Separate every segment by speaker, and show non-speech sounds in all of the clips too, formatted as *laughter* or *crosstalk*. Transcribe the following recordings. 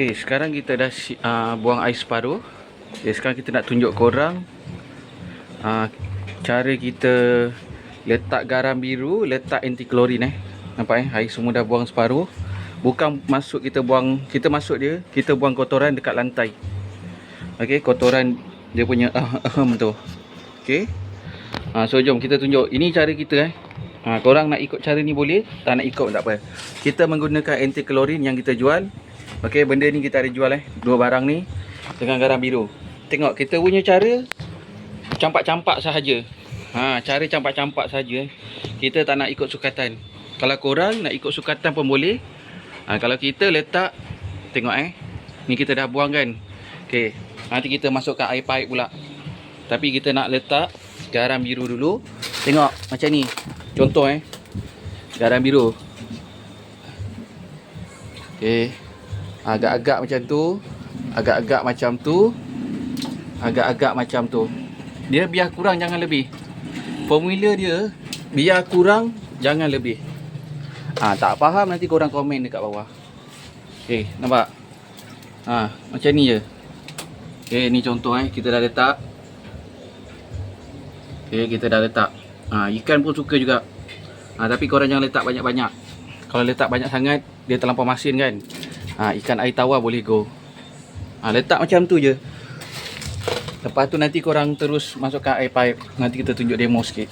Speaker 1: Okey, sekarang kita dah uh, buang air separuh. Okay, sekarang kita nak tunjuk korang uh, cara kita letak garam biru, letak anti klorin eh. Nampak eh, air semua dah buang separuh. Bukan masuk kita buang, kita masuk dia, kita buang kotoran dekat lantai. Okey, kotoran dia punya *laughs* ahem tu. Okey. Uh, so jom kita tunjuk. Ini cara kita eh. Ha, korang nak ikut cara ni boleh, tak nak ikut tak apa. Kita menggunakan anti klorin yang kita jual. Okey, benda ni kita ada jual eh. Dua barang ni dengan garam biru. Tengok kita punya cara campak-campak sahaja. Ha, cara campak-campak sahaja eh. Kita tak nak ikut sukatan. Kalau korang nak ikut sukatan pun boleh. Ha, kalau kita letak tengok eh. Ni kita dah buang kan. Okey, nanti kita masukkan air paip pula. Tapi kita nak letak garam biru dulu. Tengok macam ni. Contoh eh. Garam biru. Okey. Agak-agak macam tu. Agak-agak macam tu. Agak-agak macam tu. Dia biar kurang jangan lebih. Formula dia biar kurang jangan lebih. Ah ha, tak faham nanti korang komen dekat bawah. Okey, nampak? Ha, macam ni je. Okey, ni contoh eh kita dah letak. Okey, kita dah letak. Ha, ikan pun suka juga. Ha, tapi korang jangan letak banyak-banyak. Kalau letak banyak sangat, dia terlampau masin kan. Ha, ikan air tawar boleh go. Ha, letak macam tu je. Lepas tu nanti korang terus masukkan air pipe. Nanti kita tunjuk demo sikit.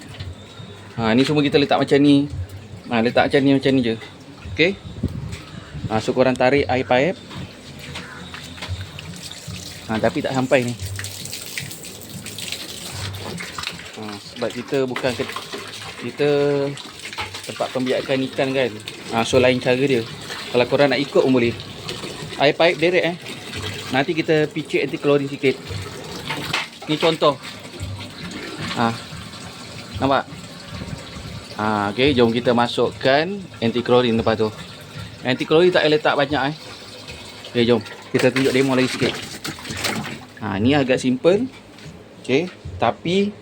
Speaker 1: Ha, ni semua kita letak macam ni. Ha, letak macam ni macam ni je. Okey. Ha, so korang tarik air pipe. Ha, tapi tak sampai ni. Ha, sebab kita bukan ke, kita tempat pembiakan ikan kan. Ha, so lain cara dia. Kalau korang nak ikut pun boleh. Air pipe direct eh. Nanti kita picit anti klorin sikit. Ni contoh. Ha. Nampak? Ha, okey, jom kita masukkan anti klorin lepas tu. Anti klorin tak payah letak banyak eh. Okey, jom. Kita tunjuk demo lagi sikit. Ha, ni agak simple. Okey, tapi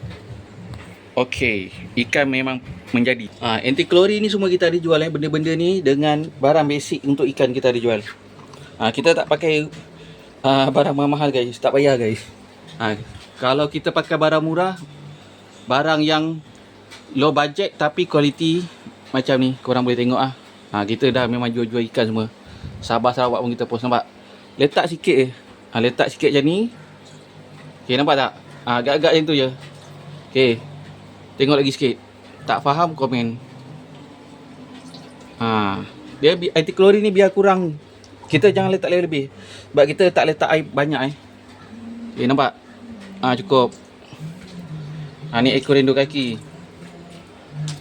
Speaker 1: Okey, ikan memang menjadi. Ah, anti klorin ni semua kita ada jual eh benda-benda ni dengan barang basic untuk ikan kita ada jual. Ah, kita tak pakai uh, barang mahal guys, tak payah guys. Ha, kalau kita pakai barang murah, barang yang low budget tapi kualiti macam ni, korang boleh tengok ah. Ha, kita dah memang jual-jual ikan semua. Sabah Sarawak pun kita post nampak. Letak sikit je. Ha, letak sikit macam ni. Okey, nampak tak? Ha, agak-agak macam tu je. Okey. Tengok lagi sikit. Tak faham komen. Ha, dia anti klorin ni biar kurang. Kita jangan letak lebih-lebih. Sebab kita tak letak air banyak eh. Okay, nampak? Ha, cukup. Ha, ni ekor rindu kaki.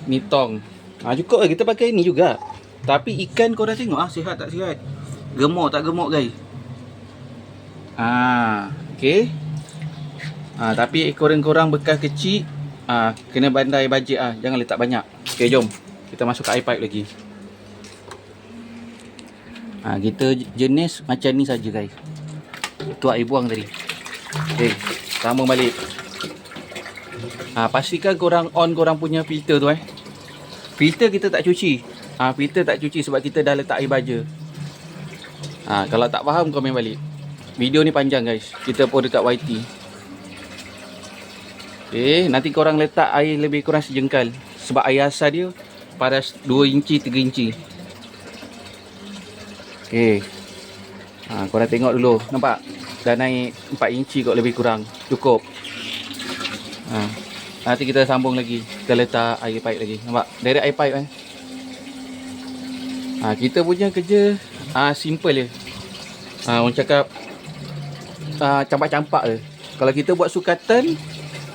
Speaker 1: Ni tong. Ha, cukup lah. Kita pakai ni juga. Tapi ikan korang tengok ah sihat tak sihat. Gemuk tak gemuk guys. Ha, okay. Ha, tapi ekor korang bekas kecil Ah, kena bandai bajet ah, jangan letak banyak. Okey, jom. Kita masuk ke air pipe lagi. Ah, kita jenis macam ni saja guys. Tu air buang tadi. Okey, sambung balik. Ah, pastikan korang on korang punya filter tu eh. Filter kita tak cuci. Ah, filter tak cuci sebab kita dah letak air baja. Ah, kalau tak faham komen balik. Video ni panjang guys. Kita pun dekat YT. Okay, nanti korang letak air lebih kurang sejengkal Sebab air asal dia paras 2 inci, 3 inci Okay ha, Korang tengok dulu, nampak? Dah naik 4 inci kot lebih kurang. Cukup. Ha, Nanti kita sambung lagi. Kita letak air pipe lagi. Nampak? Direct air pipe eh. Ha, Kita punya kerja ha, Simple je. Ha, Orang cakap ha, Campak-campak je. Kalau kita buat sukatan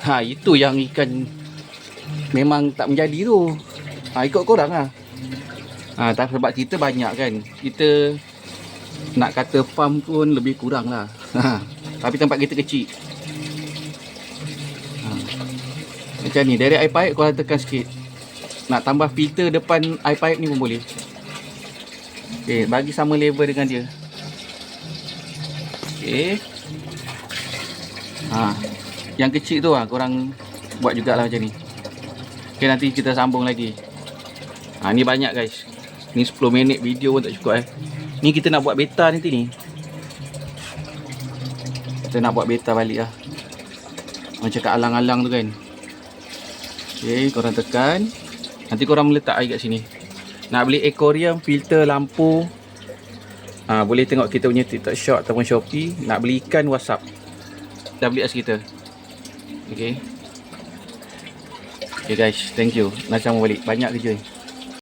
Speaker 1: Ha itu yang ikan memang tak menjadi tu. Ha ikut korang lah. Ha tak sebab kita banyak kan. Kita nak kata farm pun lebih kurang lah. Ha tapi tempat kita kecil. Ha. Macam ni dari air pipe korang tekan sikit. Nak tambah filter depan air pipe ni pun boleh. Okey, bagi sama level dengan dia. Okey. Ha, yang kecil tu lah korang buat jugalah macam ni ok nanti kita sambung lagi ha, ni banyak guys ni 10 minit video pun tak cukup eh ni kita nak buat beta nanti ni Kita nak buat beta balik lah. Macam kat alang-alang tu kan. Okay, korang tekan. Nanti korang meletak air kat sini. Nak beli aquarium, filter, lampu. Ha, boleh tengok kita punya TikTok Shop ataupun Shopee. Nak beli ikan, WhatsApp. WS kita. Okay. Okay guys, thank you. Nak sama balik. Banyak kerja ni.